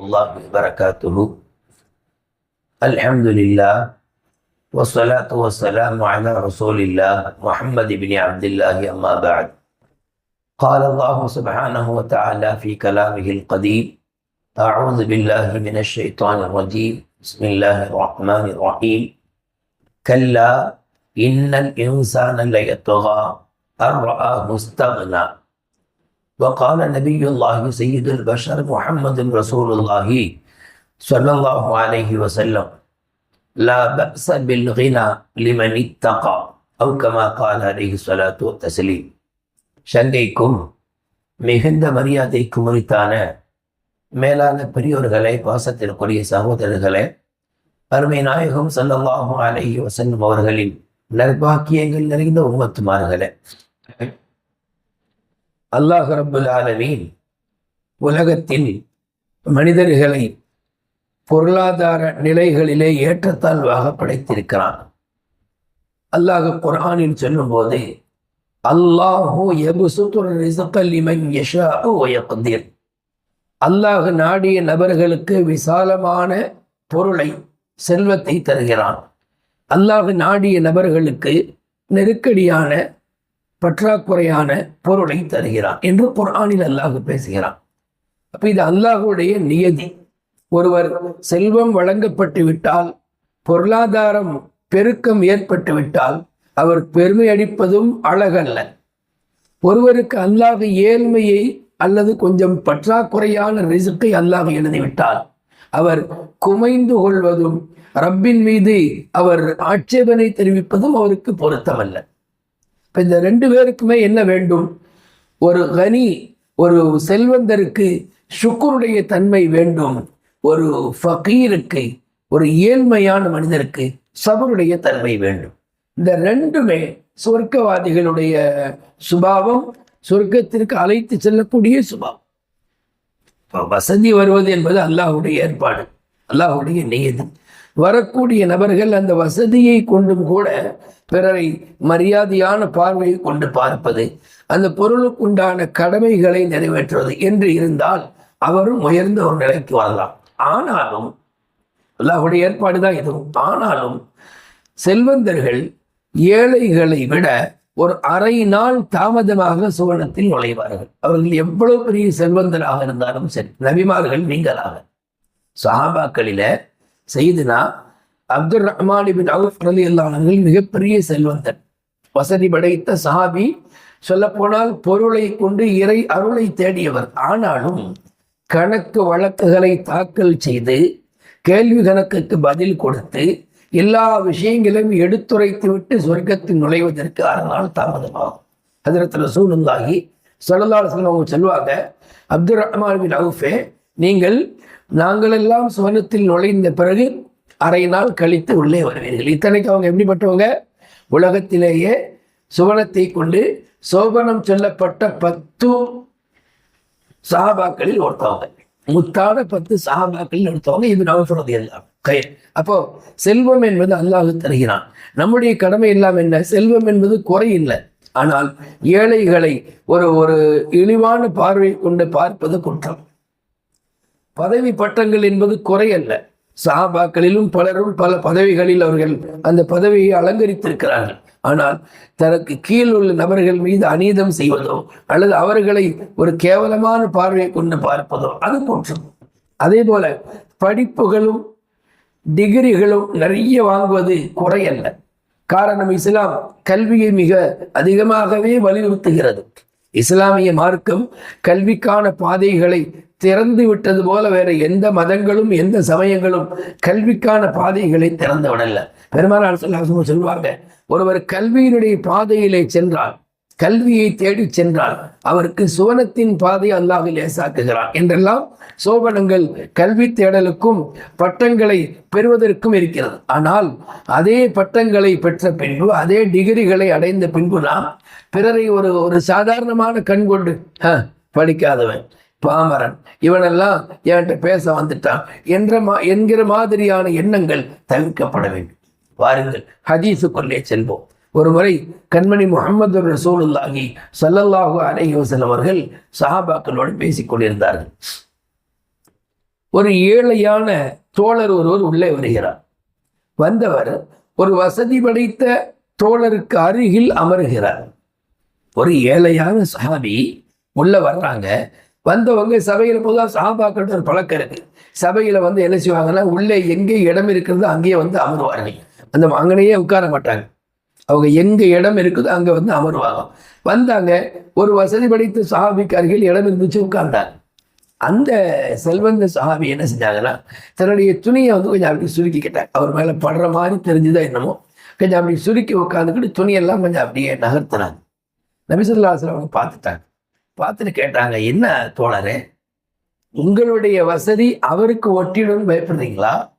الله وبركاته الحمد لله والصلاة والسلام على رسول الله محمد بن عبد الله أما بعد. قال الله سبحانه وتعالى في كلامه القديم أعوذ بالله من الشيطان الرجيم. بسم الله الرحمن الرحيم. كلا إن الإنسان ليطغى أن رآه استغنى. وقال نبي الله سيد البشر محمد رسول الله صلى الله عليه وسلم لا بأس بالغنى لمن اتقى أو كما قال عليه الصلاة والتسليم சங்கைக்கும் மிகுந்த மரியாதைக்கும் உரித்தான மேலான பெரியோர்களே பாசத்திற்குரிய சகோதரர்களே அருமை நாயகம் சல்லல்லாஹு அலைஹி வஸல்லம் அவர்களின் நற்பாக்கியங்கள் நிறைந்த உம்மத்துமார்களே அல்லாஹ் ரப்புல் ஆலமீன் உலகத்தில் மனிதர்களை பொருளாதார நிலைகளிலே ஏற்றத்தாழ்வாக படைத்திருக்கிறான். அல்லாஹ் குரானில் சொல்லும்போது அல்லாஹு எபுசுத்துர் இமன் யஷா அல்லாஹ் நாடிய நபர்களுக்கு விசாலமான பொருளை செல்வத்தை தருகிறான். அல்லாஹ் நாடிய நபர்களுக்கு நெருக்கடியான பற்றாக்குறையான பொருளை தருகிறான் என்று குரானில் அல்லாஹ் பேசுகிறான். அப்ப இது அல்லாஹுடைய நியதி. ஒருவர் செல்வம் வழங்கப்பட்டு விட்டால் பொருளாதாரம் பெருக்கம் ஏற்பட்டு விட்டால் அவர் பெருமை அடிப்பதும் அழகல்ல. ஒருவருக்கு அல்லாஹ் ஏழ்மையை அல்லது கொஞ்சம் பற்றாக்குறையான ரிசுக்கை அல்லாஹ் எழுதிவிட்டால் அவர் குமைந்து கொள்வதும் ரப்பின் மீது அவர் ஆட்சேபனை தெரிவிப்பதும் அவருக்கு பொருத்தமல்ல. இப்போ இந்த ரெண்டு பேருக்குமே என்ன வேண்டும்? ஒரு கனி ஒரு செல்வந்தருக்கு சுக்குருடைய தன்மை வேண்டும். ஒரு ஃபகீருக்கு ஒரு ஏழ்மையான மனிதருக்கு சபருடைய தன்மை வேண்டும். இந்த ரெண்டுமே சொர்க்கவாதிகளுடைய சுபாவம் சொர்க்கத்திற்கு அழைத்து செல்லக்கூடிய சுபாவம். வசதி வருவது என்பது அல்லாஹுடைய ஏற்பாடு அல்லாஹுடைய நியதி. வரக்கூடிய நபர்கள் அந்த வசதியை கொண்டும் கூட பிறரை மரியாதையான பார்வையை கொண்டு பார்ப்பது அந்த பொருளுக்குண்டான கடமைகளை நிறைவேற்றுவது என்று இருந்தால் அவரும் உயர்ந்த ஒரு நிலைக்கு வரலாம். ஆனாலும் அல்லாஹுடைய ஏற்பாடு தான் இதுவும் ஆனாலும் செல்வந்தர்கள் ஏழைகளை விட ஒரு அரை நாள் தாமதமாக சுவனத்தில் நுழைவார்கள். அவர்கள் எவ்வளவு பெரிய செல்வந்தராக இருந்தாலும் சரி நபிமார்கள் நீங்களாக. சஹாபாக்களில செய்தினா அப்துல் ரஹ்மான் பின் அவுஃப் அலி அல்லானவர்கள் மிகப்பெரிய செல்வந்தன். வசதி படைத்த சஹாபி சொல்லப்போனால் பொருளை கொண்டு இறை அருளை தேடியவர். ஆனாலும் கணக்கு வழக்குகளை தாக்கல் செய்து கேள்வி கணக்குக்கு பதில் கொடுத்து எல்லா விஷயங்களையும் எடுத்துரைத்து விட்டு சொர்க்கத்தில் நுழைவதற்கு அரை நாள் தாமதமாகும் அதிரத்தில் சூழ்நிலாகி சொல்லலால் அவங்க சொல்லுவாங்க அப்துல் ரஹ்மான் பின் அவுஃபே நீங்கள் நாங்களெல்லாம் சுவனத்தில் நுழைந்த பிறகு அரை நாள் கழித்து உள்ளே வருவீர்கள். இத்தனைக்கு அவங்க எப்படிப்பட்டவங்க? உலகத்திலேயே சுவனத்தை கொண்டு சோபனம் சொல்லப்பட்ட பத்து சாபாக்களில் ஒருத்தவங்க. முத்தான பத்து சாபாக்களில் ஒருத்தவங்க. இது நவசுறது எல்லாம். கை அப்போ செல்வம் என்பது அல்லாஹ் தருகிறான். நம்முடைய கடமை எல்லாம் என்ன? செல்வம் என்பது குறை இல்லை. ஆனால் ஏழைகளை ஒரு ஒரு இழிவான பார்வை கொண்டு பார்ப்பது குற்றம். பதவி பட்டங்கள் என்பது குறையல்ல. சஹாபாக்களிலும் பலரும் பல பதவிகளில் அவர்கள் அந்த பதவியை அலங்கரித்திருக்கிறார்கள். ஆனால் தனக்கு கீழ் உள்ள நபர்கள் மீது அநீதம் செய்வதோ அல்லது அவர்களை ஒரு கேவலமான பார்வையை கொண்டு பார்ப்பதோ அது போன்றும் அதே போல படிப்புகளும் டிகிரிகளும் நிறைய வாங்குவது குறையல்ல. காரணம் இஸ்லாம் கல்வியை மிக அதிகமாகவே வலியுறுத்துகிறது. இஸ்லாமிய மார்க்கம் கல்விக்கான பாதைகளை திறந்து விட்டது போல வேற எந்த மதங்களும் எந்த சமயங்களும் கல்விக்கான பாதைகளை திறந்து விடல. பெருமானார் சொல்லுவாங்க ஒருவர் கல்வியினுடைய பாதையிலே சென்றால் கல்வியை தேடி சென்றால் அவருக்கு சுவனத்தின் பாதை அல்லாஹ் லேசாக்குகிறான். என்றெல்லாம் சோபனங்கள் கல்வி தேடலுக்கும் பட்டங்களை பெறுவதற்கும் இருக்கிறது. ஆனால் அதே பட்டங்களை பெற்ற பின்பு அதே டிகிரிகளை அடைந்த பின்பு நாம் பிறரை ஒரு ஒரு சாதாரணமான கண் கொண்டு படிக்காதவன். பாமரன். இவனெல்லாம் என்கிட்ட பேச வந்துட்டான். என்ற மா என்கிற மாதிரியான எண்ணங்கள் தவிர்க்கப்பட வேண்டும். வாருங்கள் ஹதீஸுக்குள்ளே செல்வோம். ஒரு முறை கண்மணி முகமது ரசூலுல்லாஹி சல்லல்லாஹு அலைஹி அவர்கள் சஹாபாக்களோடு பேசிக் கொண்டிருந்தார்கள். ஒரு ஏழையான தோழர் ஒருவர் உள்ளே வருகிறார். வந்தவர் ஒரு வசதி படைத்த தோழருக்கு அருகில் அமருகிறார். ஒரு ஏழையான சஹாபி உள்ள வர்றாங்க. வந்தவங்க சபையில் பொதுவாக சஹாபாக்கள் ஒரு பழக்கம் இருக்கு. சபையில் வந்து என்ன செய்வாங்கன்னா உள்ளே எங்கே இடம் இருக்கிறதோ அங்கேயே வந்து அமருவார்கள் அந்த அங்கனையே உட்கார மாட்டாங்க. அவங்க எங்கே இடம் இருக்குதோ அங்கே வந்து அமருவாங்க. வந்தாங்க ஒரு வசதி படைத்த சஹாபிக்கு அருகில் இடம் இருந்துச்சு உட்கார்ந்தாங்க. அந்த செல்வந்த சஹாபி என்ன செஞ்சாங்கன்னா தன்னுடைய துணியை வந்து கொஞ்சம் அப்படி சுருக்கிக்கிட்டாங்க அவர் மேலே படுற மாதிரி தெரிஞ்சுதான் என்னமோ. கொஞ்சம் அப்படி சுருக்கி உட்காந்துக்கிட்டு துணியெல்லாம் கொஞ்சம் அப்படியே நகர்த்தினாங்க. நபிசுல்லாசில் அவங்க பார்த்துட்டாங்க. பார்த்துட்டு கேட்டாங்க என்ன தோழரே உங்களுடைய வசதி அவருக்கு ஒட்டிடும் பயப்படுறீங்களா?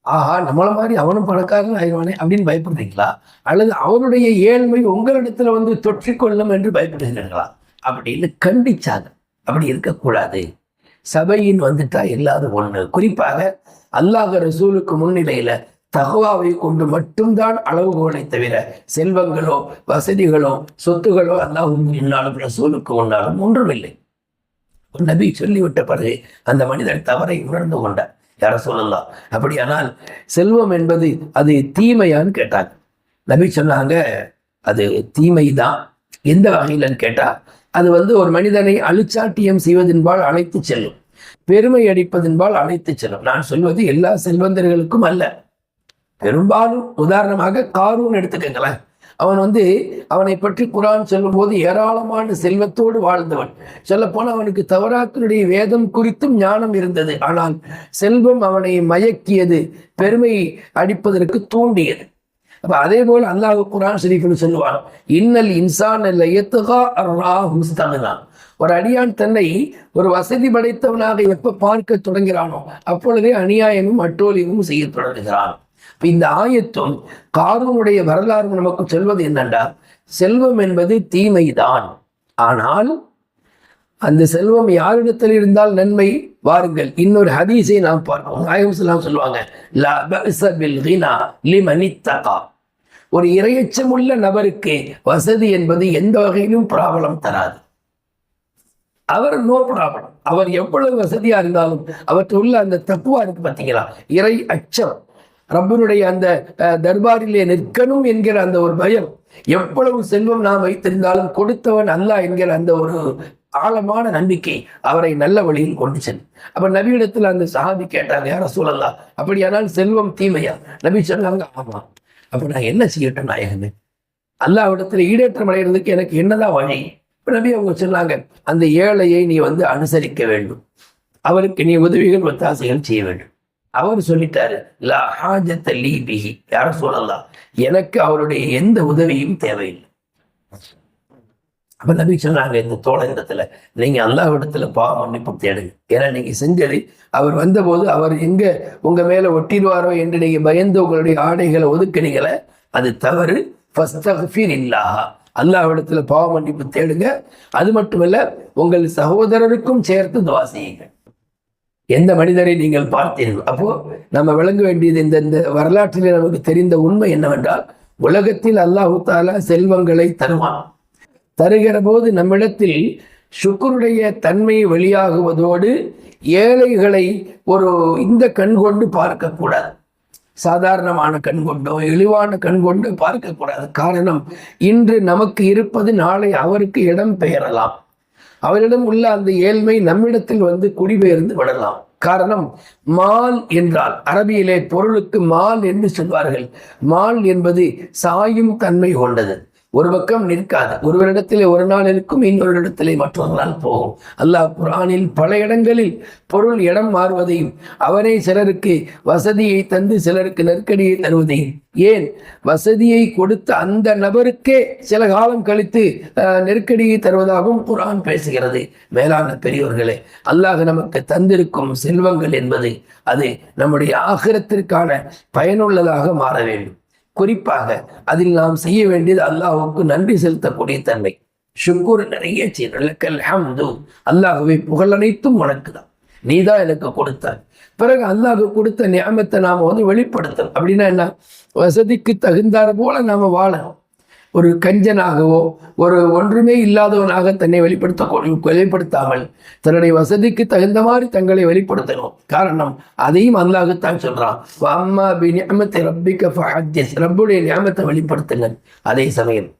ஆஹா நம்மளை மாதிரி அவனும் பணக்காரன் ஆயிடுவானே அப்படின்னு பயப்படுறீங்களா? அல்லது அவனுடைய ஏழ்மை உங்களிடத்துல வந்து தொற்றிக்கொள்ளும் என்று பயப்படுகிறீர்களா? அப்படின்னு கண்டிச்சாங்க. அப்படி இருக்கக்கூடாது. சபையின் வந்துட்டா இல்லாத ஒண்ணு. குறிப்பாக அல்லாஹ் ரசூலுக்கு முன்னிலையில தகவாவை கொண்டு மட்டும்தான் அளவுகோலை தவிர செல்வங்களோ வசதிகளோ சொத்துகளோ அல்லாஹும் இன்னாலும் ரசூலுக்கு உண்டாலும் ஒன்றுமில்லை. நபி சொல்லிவிட்ட பிறகு அந்த மனிதன் தவறை உணர்ந்து கொண்டார் யார சொல்லலாம் அப்படியானால் செல்வம் என்பது அது தீமையான்னு கேட்டாங்க நபி சொன்னாங்க அது தீமை தான் எந்த வகையிலன்னு கேட்டா அது வந்து ஒரு மனிதனை அழுச்சாட்டியம் செய்வதன்பால் அழைத்து செல்லும். பெருமை அடிப்பதென்பால் அழைத்து செல்லும். நான் சொல்வது எல்லா செல்வந்தர்களுக்கும் அல்ல. பெரும்பாலும் உதாரணமாக காரூன் எடுத்துக்கங்களேன். அவன் வந்து அவனை பற்றி குரான் சொல்லும் போது ஏராளமான செல்வத்தோடு வாழ்ந்தவன். சொல்லப்போனால் அவனுக்கு தவறாத்தினுடைய வேதம் குறித்தும் ஞானம் இருந்தது. ஆனால் செல்வம் அவனை மயக்கியது பெருமை அடிப்பதற்கு தூண்டியது. அப்ப அதே போல் அல்லாஹ் குரான் ஷரீஃப்னு சொல்லுவான் இன்னல் இன்சான் முஸ்தகதான் ஒரு அடியான் தன்னை ஒரு வசதி படைத்தவனாக எப்ப பார்க்க தொடங்கிறானோ அப்பொழுதே அநியாயமும் அட்டோலியமும் செய்ய தொடங்குகிறான். இந்த ஆயத்தும் காரூனுடைய வரலாறு நமக்கு சொல்வது என்னென்றா செல்வம் என்பது தீமைதான். ஆனால் அந்த செல்வம் யாரிடத்தில் இருந்தால் நன்மை? வாருங்கள் இன்னொரு ஹதீஸை நாம் பார்ப்போம். நாயகம் சொல்லுவாங்க ஒரு இரையச்சமுள்ள நபருக்கு வசதி என்பது எந்த வகையிலும் பிராபலம் தராது. அவர் நோ ப்ராப்ளம் அவர் எவ்வளவு வசதியா இருந்தாலும் அவற்று உள்ள அந்த தப்புவா இருக்கு பார்த்தீங்களா இறை அச்சம் ரப்பனுடைய அந்த தர்பாரிலே நிற்கணும் என்கிற அந்த ஒரு பயம். எவ்வளவு செல்வம் நாம் வைத்திருந்தாலும் கொடுத்தவன் அல்ல என்கிற அந்த ஒரு ஆழமான நம்பிக்கை அவரை நல்ல வழியில் கொண்டு செல்லும். அப்ப நபியிடத்தில் அந்த சஹாபி கேட்டாங்க யார சூழலாம் அப்படியானால் செல்வம் தீமையா? நபி சொன்னாங்க ஆமா. அப்ப நான் என்ன செய்யட்டும் நாயகமே அல்லாவிடத்துல ஈடேற்றம் அடைகிறதுக்கு எனக்கு என்னதான் வழி? நபி அவங்க சொன்னாங்க அந்த ஏழையை நீ வந்து அனுசரிக்க வேண்டும். அவருக்கு நீ உதவிகள் ஒத்தாசைகள் செய்ய வேண்டும். அவர் சொல்லிட்டாரு லா ஹாஜத்த லீ பிஹி. யார சொல்லலாம் எனக்கு அவருடைய எந்த உதவியும் தேவையில்லை. அப்ப நபி சொன்னாங்க இந்த தோழகத்துல நீங்க அல்லாவிடத்துல பாவ மன்னிப்பு தேடுங்க. ஏன்னா நீங்க செஞ்சது அவர் வந்தபோது அவர் எங்க உங்க மேல ஒட்டிடுவாரோ என்று நீங்க பயந்து உங்களுடைய ஆடைகளை ஒதுக்குனீங்களே அது தவறு. இல்லாஹா அல்லாவிடத்துல பாவ மன்னிப்பு தேடுங்க. அது மட்டுமல்ல உங்கள் சகோதரருக்கும் சேர்த்து துவா செய்யுங்கள். எந்த மனிதரை நீங்கள் பார்த்தீர்கள்? அப்போ நம்ம விளங்க வேண்டியது இந்த இந்த வரலாற்றில் நமக்கு தெரிந்த உண்மை என்னவென்றால் உலகத்தில் அல்லாஹு தாலா செல்வங்களை தருவான். தருகிற போது நம்மிடத்தில் சுக்கருடைய தன்மை வெளியாகுவதோடு ஏழைகளை ஒரு இந்த கண் கொண்டு பார்க்கக்கூடாது. சாதாரணமான கண் கொண்டோ இழிவான கண் கொண்டு பார்க்கக்கூடாது. காரணம் இன்று நமக்கு இருப்பது நாளை அவருக்கு இடம் பெயரலாம். அவரிடம் உள்ள அந்த ஏழ்மை நம்மிடத்தில் வந்து குடிபெயர்ந்து விடலாம். காரணம் மால் என்றால் அரபியிலே பொருளுக்கு மால் என்று சொல்வார்கள். மால் என்பது சாயும் தன்மை கொண்டது. ஒரு பக்கம் நிற்காது. ஒருவரிடத்திலே ஒரு நாள் இருக்கும் இன்னொரு இடத்திலே மற்றொரு நாள் போகும். அல்லாஹ் குரானில் பல இடங்களில் பொருள் இடம் மாறுவதையும் அவரே சிலருக்கு வசதியை தந்து சிலருக்கு நெருக்கடியை தருவதையும். ஏன்? வசதியை கொடுத்த அந்த நபருக்கே சில காலம் கழித்து நெருக்கடியை தருவதாகவும் குரான் பேசுகிறது. மேலான பெரியோர்களே அல்லாஹ் நமக்கு தந்திருக்கும் செல்வங்கள் என்பது அது நம்முடைய ஆகிரத்திற்கான பயனுள்ளதாக மாற வேண்டும். குறிப்பாக அதில் நாம் செய்ய வேண்டியது அல்லாஹுக்கு நன்றி செலுத்தக்கூடிய தன்மை. ஷுக்கூர் நிறைய செய்யலக்கல் ஹம்து. அல்லாஹுவை புகழனைத்தும் உனக்கு தான் நீ தான் எனக்கு கொடுத்தாய். பிறகு அல்லாஹு கொடுத்த நியமத்தை நாம் வந்து வெளிப்படுத்தணும். அப்படின்னா என்ன? வசதிக்கு தகுந்தார் போல நாம் வாழணும். ஒரு கஞ்சனாகவோ ஒரு ஒன்றுமே இல்லாதவனாக தன்னை வெளிப்படுத்த வெளிப்படுத்தாமல் தன்னுடைய வசதிக்கு தகுந்த மாதிரி தங்களை வெளிப்படுத்தணும். காரணம் அதையும் அல்லாஹத்தான் சொல்றான். அம்மா பி நியமத்தை ரப்பிக்க ரப்புடைய நியமத்தை வெளிப்படுத்துங்கள். அதே சமயம்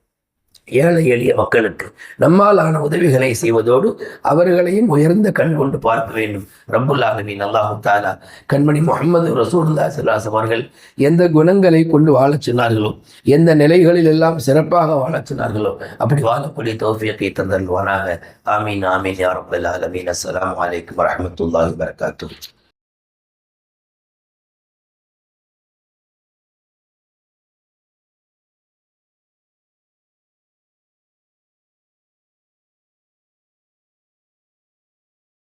ஏழை எளிய மக்களுக்கு நம்மாலான உதவிகளை செய்வதோடு அவர்களையும் உயர்ந்த கண் கொண்டு பார்க்க வேண்டும். ரப்புல் அல்லாஹு தாலா கண்மணி முகமது ரசூல்லா சிலாஸ் அவர்கள் எந்த குணங்களை கொண்டு வாழச் சொன்னார்களோ எந்த நிலைகளில் எல்லாம் சிறப்பாக வாழச் சொன்னார்களோ அப்படி வாழக்கூடிய தோஃபியத்தை தந்தல்வானாக ஆமீன் ஆமீன் யாரப்பல் ஆலமீன். அஸ்லாம் வலைக்கம் வரமத்துல்லாஹி வரகாத்து